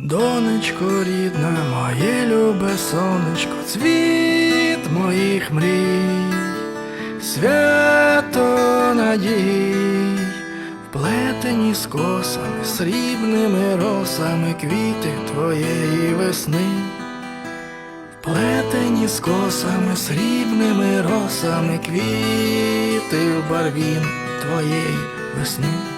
Донечко рідна, моє любе сонечко, цвіт моїх мрій, свято надій, вплетені з косами, срібними росами квіти твоєї весни, вплетені з косами, срібними росами квіти в барвін твоєї весни.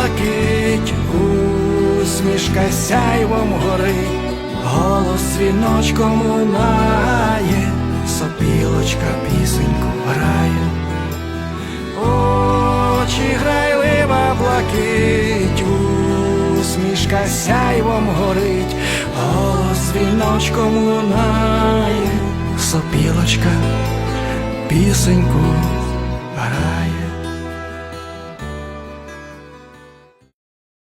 блакить, усмішка сяйвом горить, голос віночком лунає, сопілочка пісеньку грає. Очі грайлива блакить, усмішка сяйвом горить, голос віночком лунає, сопілочка пісеньку грає.